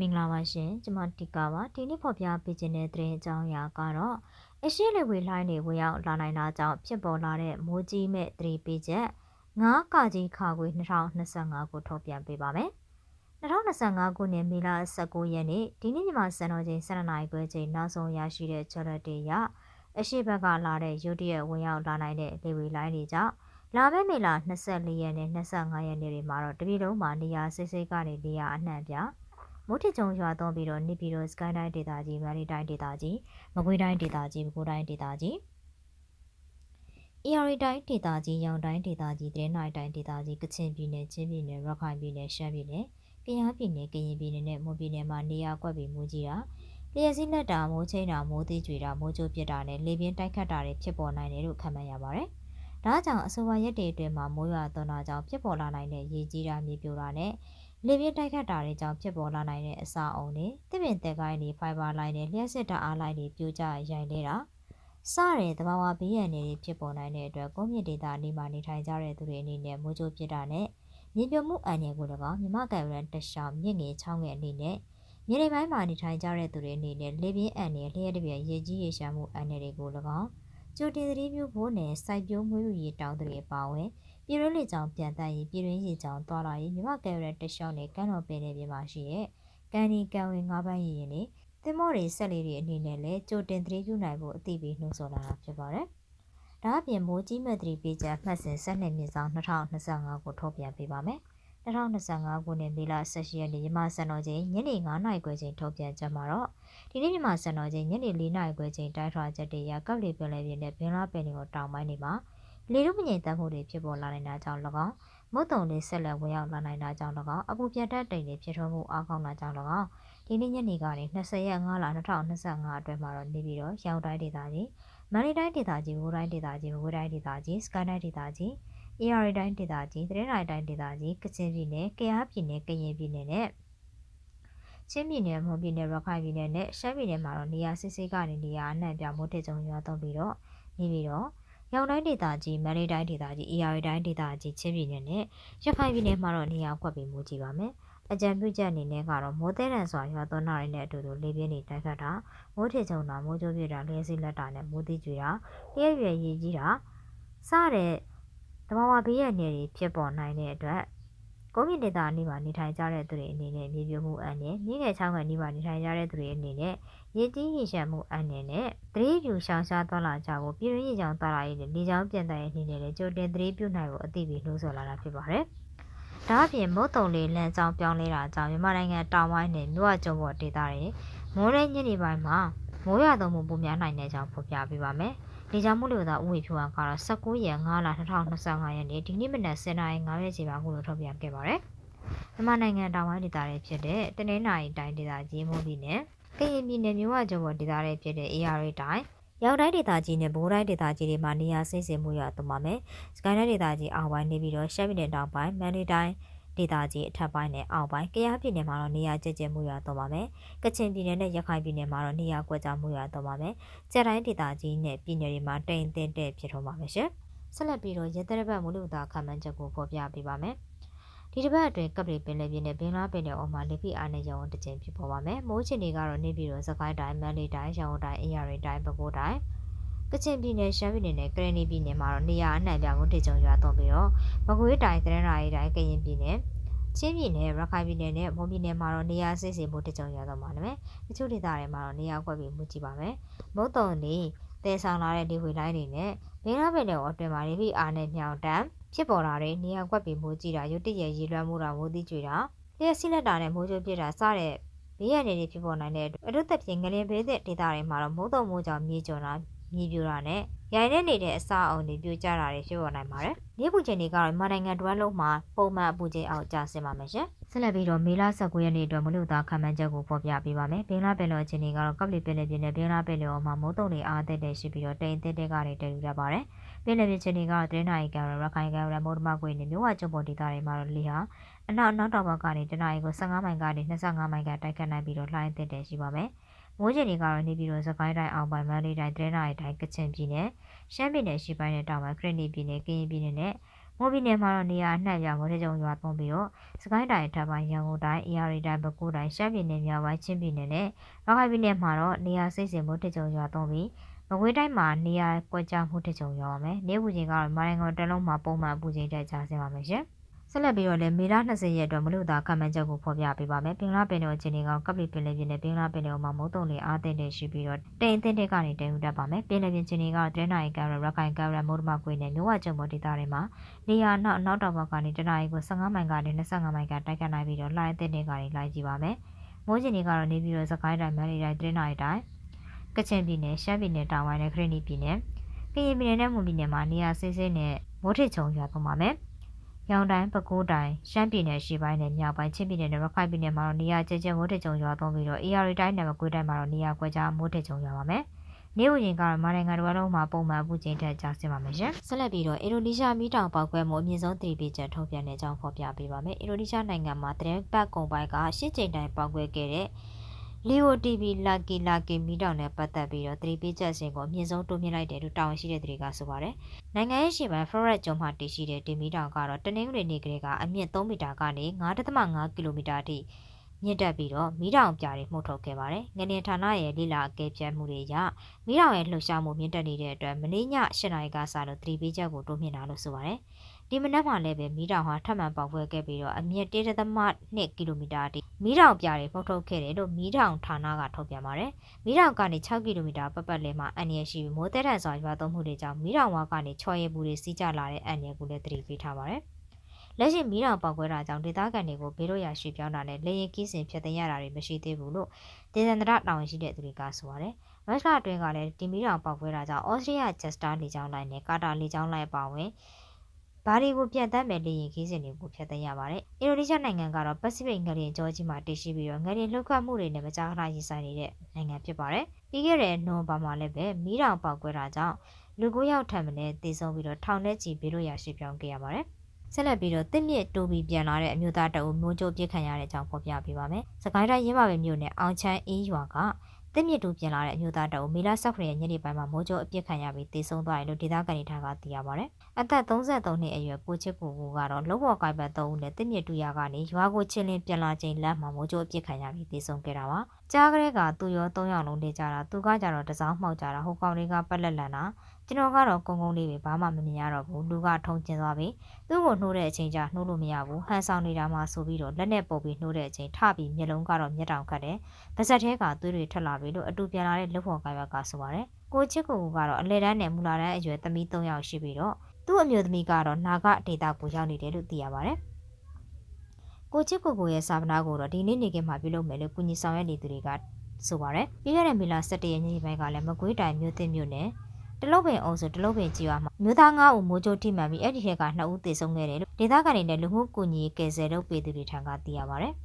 မင်္ဂလာပါရှင်ကျွန်မတီကာပါဒီနေ့ဖော်ပြပေးခြင်းတဲ့သတင်းအကြောင်းအရာကတော့အရှိလေဝေလိုင်းတွေဝင်ရောက်လာနိုင်တာကြောင့်ဖြစ်ပေါ်လာတဲ့မိုးကြီးမဲ့သတိပေးချက်9ကကြီးခါခွေ2025ကိုထုတ်ပြန်ပေးပါမယ်2025ခုနှစ်မေလ19ရက်နေ့ဒီနေ့မြန်မာစံတော်ချိန်7:00နာရီခွဲချိန်နောက်ဆုံးရရှိတဲ့ချက်လက်တွေအရအရှိဘက်ကလာတဲ့ရုတ်တရက်ဝင်ရောက်လာနိုင်တဲ့လေဝေလိုင်းတွေကြောင့်လာမယ့်မေလ24ရက်နဲ့25ရက်နေ့တွေမှာတော့တပြည်လုံးမှာနေရာစိစိကနေနေရာအနှံ့ပြ မိုးထစ်ကြုံရွာသွန်းပြီးတော့နေပြည်တော်စကိုင်းတိုင်းဒေသကြီးမန္တလေးတိုင်းဒေသကြီးမကွေးတိုင်းဒေသကြီးပဲခူးတိုင်းဒေသကြီးအီရီတိုင်းဒေသကြီးရောင်တိုင်းဒေသကြီးတရင်နိုင်တိုင်းဒေသကြီးကချင်ပြည်နယ်ချင်းပြည်နယ်ရခိုင်ပြည်နယ်ရှမ်းပြည်နယ်ကယားပြည်နယ်ကရင်ပြည်နယ်နဲ့မွန်ပြည်နယ်မှာနေရာကွက်ပြီးမူကြီးတာလျှက်စီးလက်တာမိုးချင်းတာမိုးသေးကြွေတာမိုးကြိုးပြစ်တာနဲ့လေပြင်းတိုက်ခတ်တာတွေဖြစ်ပေါ်နိုင်တယ်လို့ခန့်မှန်းရပါတယ်။ဒါကြောင့်အဆိုပါရက်တွေအတွင်းမှာမိုးရွာသွန်းတာကြောင့်ဖြစ်ပေါ်လာနိုင်တဲ့ရေကြီးတာမြေပြိုတာနဲ့ လေပြင်းတိုက်ခတ်တာတွေကြောင့်ဖြစ်ပေါ်လာနိုင်တဲ့အစာအုံတွေတစ်ပင်သက်ကိုင်းတွေဖိုင်ဘာလိုင်းတွေလျှက်စစ်တာအားလိုင်းတွေပြိုကျရိုင်နေတာစတဲ့သဘာဝဘေးရန်တွေဖြစ်ပေါ်နိုင်တဲ့အတွက်ကုန်းမြင့်ဒေသနေမှာနေထိုင်ကြတဲ့သူတွေအနေနဲ့မိုးကြိုးပြစ်တာနဲ့မြေပြိုမှုအန္တရာယ်ကို၎င်းမြမကံရန်တရှောင်းမြင့်ငယ်ချောင်းငယ်အနေနဲ့မြေနေပိုင်းမှာနေထိုင်ကြတဲ့သူတွေအနေနဲ့လေပြင်းအန္တရာယ်လျှက်တပြည့်ရေကြီးရေရှာမှုအန္တရာယ်တွေကို၎င်းကြိုတင်သတိပြုဖို့နဲ့စိုက်ပျိုးမွေးမြူရေးတောင်းတွေအပါအဝင် ပြည်ရင်းလေကြောင်ပြန်တက်ရေးပြည်ရင်းရေကြောင်သွားလာရေးမြမကဲရဲတရှောင်းနဲ့ကမ်းတော်ပင်တွေပြင်မှာရှိတဲ့ကန်ဒီကန်ဝင်ငါးပိုင်းရရင်တွေသင်္ဘောတွေဆက်လေးတွေအနေနဲ့လည်းကြိုတင်သတိပြုနိုင်ဖို့အသိပေးနှိုးဆော်လာတာဖြစ်ပါတယ်။ဒါအပြင်မိုးကြီးမဲ့သတိပေးချက်မှတ်စဉ်ဆက်နှစ်မြင့်ဆောင်2025ကိုထုတ်ပြန်ပေးပါမယ်။2025ခုနှစ်မေလ18ရက်နေ့မြန်မာစံတော်ချိန်ညနေ9:00နာရီခွဲချိန်ထုတ်ပြန်ချက်မှာတော့ဒီနေ့မြန်မာစံတော်ချိန်ညနေ4:00နာရီခွဲချိန်တိုက်ထွာချက်တွေရကပ်လီပင်လယ်ပြင်နဲ့ဘင်္ဂလားပင်တွေကိုတောင်ပိုင်းတွေမှာ လေထုမငြိမ်သက်မှုတွေဖြစ်ပေါ်လာနိုင်တာကြောင့်၎င်းမုတ်တုံတွေဆက်လက်ဝင်ရောက်လာနိုင်တာကြောင့်၎င်းအပူပြတ်တက်တိမ်တွေဖြစ်ထွန်းမှုအားကောင်းတာကြောင့်၎င်းဒီနေ့ညနေကနေ20ရက်5လ2025အတွင်းမှာတော့နေပြီးတော့ရောင်တိုင်းဒေသကြီးမန္တလေးတိုင်းဒေသကြီးဝိုးတိုင်းဒေသကြီးဝိုးတိုင်းဒေသကြီးစကိုင်းတိုင်းဒေသကြီးအေရီတိုင်းဒေသကြီးတရင်တိုင်းဒေသကြီးကချင်ပြည်နယ်ကယားပြည်နယ်ကရင်ပြည်နယ်နဲ့ချင်းပြည်နယ်မွန်ပြည်နယ်ရခိုင်ပြည်နယ်နဲ့ရှမ်းပြည်နယ်မှာတော့နေရာစစ်စစ်ကနေနေရာအနှံ့ပြမိုးထစ်ကြုံရွာသွန်းပြီးတော့နေပြီးတော့ ရောင်တိုင်းဒေသကြီးမန္တလေးတိုင်းဒေသကြီးအေရီတိုင်းဒေသကြီးချင်းပြည်နယ်နဲ့ရခိုင်ပြည်နယ်မှာတော့နေရာကွက်ပြီးမူကြည့်ပါမယ်။အကြံပြုချက်အနေနဲ့ကတော့မိုးသေးတန်စွာရွာသွန်းတာတွေနဲ့အတူတူလေပြင်းတွေတိုက်ခတ်တာမိုးထချုံတာမိုးကြိုးပြတာလျှက်စီးလက်တာနဲ့မိုးသီးကြွေတာလျှက်ရွယ်ရည်ကြီးတာစတဲ့တဘာဝဘေးရန်တွေဖြစ်ပေါ်နိုင်တဲ့အတွက် ကုန်းမြင့်ဒေသအနီးမှာနေထိုင်ကြတဲ့သူတွေအနေနဲ့မြေပြိုမှုအန္တရာယ်မြင့်ငယ်ချောင်းကန်အနီးမှာနေထိုင်ကြတဲ့သူတွေအနေနဲ့ရေကြီးရေရှမ်းမှုအန္တရာယ်နဲ့သတိပြုရှောင်ရှားသွားလာကြဖို့ပြည်ရင်းရေချောင်းသွားလာရေးနဲ့လေချောင်းပြန်တဲ့အနေနဲ့လည်းကြိုတင်သတိပြုနိုင်ဖို့အသိပေးလို့ဆိုလာတာဖြစ်ပါတယ်။ဒါအပြင်မုတ်တုံလေးလမ်းကြောင်းပြောင်းလဲတာကြောင့်မြန်မာနိုင်ငံတောင်ပိုင်းနဲ့မြို့အကျုံပေါ်ဒေသတွေမိုးရဲညနေပိုင်းမှာမိုးရွာသွန်းမှုပိုများနိုင်တဲ့အကြောင်းဖော်ပြပေးပါမယ်။ လေကြောင်းမှုလို့သာဥဝေဖြူအောင်ကတော့19ရက်5လ2025ရက်နေ့ဒီနေ့မနက်10:05ရက်ချိန်မှာခုလိုထုတ်ပြန်ခဲ့ပါတယ်။မြန်မာနိုင်ငံတောင်ပိုင်းဒေသတွေဖြစ်တဲ့တနင်္သာရီတိုင်းဒေသကြီးမိုးပြည်နယ်ကရင်ပြည်နယ်မြို့ဝကျုံပေါ်ဒေသတွေဖြစ်တဲ့ AR တိုင်းရောက်တိုင်းဒေသကြီးနဲ့ဗိုလ်တိုင်းဒေသကြီးတွေမှာနေရာစိတ်ဆင်မှုရသွမှာမယ်။စကိုင်းတိုင်းဒေသကြီးအောက်ပိုင်းနေပြီးတော့ရှမ်းပြည်နယ်တောင်ပိုင်းမန္တလေးတိုင်း ဒေသကြီးအထက်ပိုင်းနဲ့အောက်ပိုင်းကယားပြည်နယ်မှာတော့နေရာကျကျမှုရသွမှာမယ်။ကချင်ပြည်နယ်နဲ့ရခိုင်ပြည်နယ်မှာတော့နေရာကွက်ကြားမှုရသွမှာမယ်။ကျက်တိုင်းဒေသကြီးနဲ့ပြည်နယ်တွေမှာတိမ်တင်းတဲ့ဖြစ်ထွန်းပါမယ်ရှင်။ဆက်လက်ပြီးတော့ရတရဘတ်မူလူသားခမန်းချက်ကိုဖော်ပြပေးပါမယ်။ဒီတစ်ပတ်အတွင်းကပ်ပလီပင်လယ်ပြင်နဲ့ဘင်္ဂလားပင်လယ်အော်မှာလေဖိအားနဲ့ရောင်တကြိမ်ဖြစ်ပေါ်ပါမယ်။မိုးချင်တွေကတော့နေပြည်တော်စကိုင်းတိုင်းမန္တလေးတိုင်းရန်ကုန်တိုင်းအေရရီတိုင်းပဲခူးတိုင်း ကချင်ပြည်နယ်ရှမ်းပြည်နယ်နဲ့ကရင်ပြည်နယ်မှာတော့နေရာအနှံ့ပြမိုးတကြုံရွာသွန်းပြီးတော့မကွေးတိုင်းတရန်ရာရီတိုင်းကရင်ပြည်နယ်ချင်းပြည်နယ်ရခိုင်ပြည်နယ်နဲ့မွန်ပြည်နယ်မှာတော့နေရာစိစိမိုးတကြုံရွာသွန်းပါမယ်။တချို့ဒေသတွေမှာတော့နေရာကွက်ပြီးမူကြည့်ပါမယ်။မုတ်တုံနေတဲဆောင်လာတဲ့ဒီဝေလိုင်းတွေနဲ့ဘင်္ဂလားပင်လယ်အော်အတွင်းမှာလေဖိအားနဲ့မြောင်တန်းဖြစ်ပေါ်လာတဲ့နေရာကွက်ပင်မိုးကြီးတာရုတ်တရက်ရေလွှမ်းမှုတာမိုးသီးကြွေတာလျှက်စီးလက်တာနဲ့မိုးကြိုးပြစ်တာစတဲ့ဘေးရန်တွေဖြစ်ပေါ်နိုင်တဲ့အတုသက်ပြင်ငလင်ဘေးတဲ့ဒေသတွေမှာတော့မိုးတုံမိုးကြောင့်မြေကျွံတာ မြေပြိုတာနဲ့ရိုင်နေနေတဲ့အစာအုံတွေပြိုကျတာတွေဖြစ်ပေါ်နိုင်ပါတယ်။မြေပူချိန်တွေကတော့မြန်မာနိုင်ငံတွင်းလုံးမှာပုံမှန်အပူချိန်အောက်ကျဆင်းပါမယ်ရှင်။ဆက်လက်ပြီးတော့မေလ19ရက်နေ့အတွက်မလို့သားခံမှန်းချက်ကိုဖော်ပြပေးပါမယ်။ဘင်္ဂလားပင်လယ်အခြေအနေကတော့ကပ်လီပင်လယ်ပြင်နဲ့ဘင်္ဂလားပင်လယ်အော်မှာမိုးတုံတွေအားသက်တဲ့ရှိပြီးတော့တိမ်တက်တက်ကနေတည်ယူရပါတယ်။ပင်လယ်ပြင်အခြေအနေကတော့တရင်းနိုင်ကံရခိုင်ကံရမိုးတမကွေနဲ့မြို့ဝကျုံပေါ်ဒေသတွေမှာတော့လေဟာအနောက်နောက်တောင်ဘက်ကနေတနအီကို15မိုင်ကနေ25မိုင်ကတိုက်ခတ်နိုင်ပြီးတော့လှိုင်းတက်တဲ့ရှိပါမယ်။ မိုးချိန်တွေကတော့နေပြည်တော်စကိုင်းတိုင်းအောင်ပိုင်းမန္တလေးတိုင်းတရင်းနိုင်တိုင်းကချင်ပြည်နယ်ရှမ်းပြည်နယ်ရှိပိုင်းနဲ့တောင်ပိုင်းခရစ်နီပြည်နယ်ကရင်ပြည်နယ်နဲ့မော်ဘီနယ်မှာတော့နေရာအနှံ့ပြမိုးထချုံရွာသွန်းပြီးတော့စကိုင်းတိုင်းထပ်ပိုင်းရန်ကုန်တိုင်းအေရီတိုင်းပဲခူးတိုင်းရှမ်းပြည်နယ်မြောက်ပိုင်းချင်းပြည်နယ်နဲ့ရခိုင်ပြည်နယ်မှာတော့နေရာစိတ်စင်မိုးထချုံရွာသွန်းပြီးမကွေးတိုင်းမှာနေရာကွက်ကြားမှုထချုံရွာပါမယ်။နေပူချိန်ကတော့မိုင်းငေါတလုံးမှာပုံမှန်ပူချိန်တက်ကြဆင်းပါမယ်ရှင်။ ဆက်လက်ပြီးတော့လည်းမေလ20ရက်အတွက်မလို့သာကမ္ဘာချက်ကိုဖော်ပြပေးပါမယ်။ပင်လာပင်တော်အခြေအနေကကပ်ပလီပင်လယ်ပြင်နဲ့ပင်လာပင်တော်မှာမုတ်တုံလေးအားသိတဲ့ရှိပြီးတော့တိမ်အသင်းတဲ့ကနေတိမ်ဦးတက်ပါမယ်။ပင်လယ်ပြင်အခြေအနေကတရနိုင်ကရရခိုင်ကရမိုးဒမကွေနဲ့မြို့ဝကျုံပေါ်ဒေသတွေမှာနေရာနောက်နောက်တောင်ဘက်ကနေတနအီကို15မိုင်ကနေ25မိုင်ကတိုက်ခတ်နိုင်ပြီးတော့လှိုင်းအသင်းတဲ့ကနေလှိုင်းကြည့်ပါမယ်။မိုးချိန်တွေကတော့နေပြီးတော့စကိုင်းတိုင်းမန္တလေးတိုင်းတရနိုင်တိုင်းကချင်ပြည်နယ်ရှမ်းပြည်နယ်တောင်ပိုင်းနဲ့ခရနီပြည်နယ်ကရင်ပြည်နယ်နဲ့မွန်ပြည်နယ်မှာနေရာစိစိနဲ့မိုးထစ်ချုံရွာသွန်းပါမယ်။ ရောင်တိုင်းပဲခူးတိုင်းရှမ်းပြည်နယ်ရှေ့ပိုင်းနဲ့မြောက်ပိုင်းချင်းပြည်နယ်နဲ့ရခိုင်ပြည်နယ်မှာတော့နေရာကျကျမိုးထကြုံရွာသွန်းပြီးတော့ AR တိုင်းနဲ့မကွေးတိုင်းမှာတော့နေရာကွက်ကြားမိုးထကြုံရွာပါမယ်။နေဦးရင်ကတော့မာနိုင်ငံတော်လုံးမှာပုံမှန်ပူချိန်ထက်ကျဆင်းပါမယ်ရှင်။ဆက်လက်ပြီးတော့အင်ဒိုနီးရှားမီးတောင်ပေါက်ကွဲမှုအမြင့်ဆုံးသတိပေးချက်ထုတ်ပြန်တဲ့အကြောင်းဖော်ပြပေးပါမယ်။အင်ဒိုနီးရှားနိုင်ငံမှာတရင်ပတ်ကုံပိုင်းကရှစ်ချိန်တိုင်းပေါက်ကွဲခဲ့တဲ့ လီယိုတီဗီလာကီလာကီမီတောင်နဲ့ပတ်သက်ပြီးတော့သတိပေးချက်စင်ကိုအမြင့်ဆုံးတိုးမြင့်လိုက်တယ်လို့တာဝန်ရှိတဲ့သူတွေကဆိုပါတယ်။နိုင်ငံရဲ့ရှေ့ပိုင်း Florida ကျွန်းမှာတည်ရှိတဲ့ဒီမီတောင်ကတော့တနင်္ဂနွေနေ့ကလေးကအမြင့်3မီတာကနေ9.5ကီလိုမီတာအထိမြင့်တက်ပြီးတော့မီးတောင်ပြားတွေမှုတ်ထုတ်ခဲ့ပါတယ်။ငနေဌာနရဲ့လိလာအကဲဖြတ်မှုတွေအရမီးတောင်ရဲ့လှုပ်ရှားမှုမြင့်တက်နေတဲ့အတွက်မနေ့ည8နာရီကစလို့သတိပေးချက်ကိုတိုးမြင့်တာလို့ဆိုပါတယ်။ ဒီမနက်မှလည်းပဲမီးတောင်ဟာထပ်မံပေါက်ပွဲခဲ့ပြီးတော့အမြင့်1.2ကီလိုမီတာအထိမီးတောင်ပြားတွေပုတ်ထုတ်ခဲ့တယ်လို့မီးတောင်ဌာနကထုတ်ပြန်ပါတယ်။မီးတောင်ကနေ6ကီလိုမီတာပတ်ပတ်လည်မှာအန်ရရှိပြီးမိုးတဲထန်စွာရွာသွန်းမှုတွေကြောင့်မီးတောင်ဝါကနေချော်ရည်ပူတွေစီးကျလာတဲ့အန်ရကိုလည်းသတိပေးထားပါတယ်။လက်ရှိမီးတောင်ပေါက်ကွဲတာကြောင့်ဒေသခံတွေကိုဘေးလို့ရရှိပြောင်းတာနဲ့လေရင်ကီးစင်ဖြတ်သိမ်းရတာတွေမရှိသေးဘူးလို့ဒေသန္တရတောင်ရှိတဲ့သူတွေကဆိုပါတယ်။မတ်လအတွင်းကလည်းဒီမီးတောင်ပေါက်ကွဲတာကြောင့်ဩစတြေးလျချက်စတာလေကြောင်းလိုင်းနဲ့ကာတာလေကြောင်းလိုင်းပါဝင် ဘာတွေကိုပြတ်တတ်မဲ့လေရင်ခီးစဉ်တွေကိုဖျက်သိမ်းရပါတယ်။အင်ဒိုနီးရှားနိုင်ငံကတော့ပစိဖိတ်ငလျင်ကြောကြီးမှာတည်ရှိပြီးတော့ငလျင်လှုပ်ခတ်မှုတွေနဲ့မကြာခဏရင်ဆိုင်နေတဲ့နိုင်ငံဖြစ်ပါတယ်။ပြီးခဲ့တဲ့နိုဝင်ဘာမှာလည်းပဲမီးတောင်ပေါက်ကွဲတာကြောင့်လူကိုရောက်ထံမနဲ့တည်ဆုံပြီးတော့ထောင်ထဲချီဘေးလို့ရရှိပြောင်းခဲ့ရပါတယ်။ဆက်လက်ပြီးတော့တစ်မြစ်တိုးပြီးပြန်လာတဲ့အမျိုးသားတအုပ်မျိုးကျိုးပြစ်ခံရတဲ့အကြောင်းဖော်ပြပေးပါမယ်။စကိုင်းတိုင်းရင်းပါပဲမြို့နယ်အောင်ချမ်းအေးရွာက တစ်မြစ်တူပြင်လာတဲ့အမျိုးသားတအုပ်မီလာဆော့ခရဲ့ညနေပိုင်းမှာမိုးကြိုးအပြစ်ခံရပြီးတေဆုံးသွားတယ်လို့ဒေသခံတွေထားကသိရပါတယ်။အသက်33နှစ်အရွယ်ကိုချစ်ကိုကိုကတော့လုံးဝကိုက်ပတ်3ဦးနဲ့တစ်မြစ်တူရကနေရွာကိုချင်းလင်းပြန်လာချိန်လမ်းမှာမိုးကြိုးအပြစ်ခံရပြီးတေဆုံးခဲ့တာပါ။ကြားကလေးကသူရော3ယောက်လုံးနေကြတာသူကကြတော့တစောင်းမှောက်ကြတာဟိုကောင်လေးကပက်လက်လန်တာ ကျွန်တော်ကတော့ကုန်းကုန်းလေးပဲဘာမှမမြင်ရတော့ဘူးလူကထုံကျင်သွားပြီသူ့ကိုနှိုးတဲ့အချိန်ကျနှိုးလို့မရဘူးဟန်ဆောင်နေတာမှဆိုပြီးတော့လက်နဲ့ပုတ်ပြီးနှိုးတဲ့အချိန်ထပြီးမျက်လုံးကတော့မျက်တောင်ခတ်တယ်ပါဇက်ထဲကသွေးတွေထွက်လာပြီလို့အတူပြန်လာတဲ့လက်ဖော်ကိုင်ဘက်ကဆိုပါတယ်ကိုချစ်ကိုကတော့အလဲတန်းနဲ့မူလာတန်းအရွယ်သမီး၃ယောက်ရှိပြီးတော့သူ့အမျိုးသမီးကတော့နာဂဒေတာကိုရောက်နေတယ်လို့သိရပါတယ်ကိုချစ်ကိုကိုရဲ့စာပနာကိုတော့ဒီနေ့နေကမှာပြုလုပ်မယ်လို့ကုညီဆောင်ရွက်နေသူတွေကဆိုပါရယ်ပြီးခဲ့တဲ့မေလ17ရက်နေ့ပိုင်းကလည်းမကွေးတိုင်မြို့သစ်မြို့နယ် တလုတ်ပင်အုံဆိုတလုတ်ပင်ကြီးရွာမှာမြို့သား9ဦးမိုးကြိုးထိမှန်ပြီးအဲ့ဒီထက်က2ဦးသေဆုံးခဲ့တယ်လို့ဒေသခံတွေနဲ့လူမှုကူညီကယ်ဆယ်လုပ်ပေးသူတွေထံကသိရပါဗျ။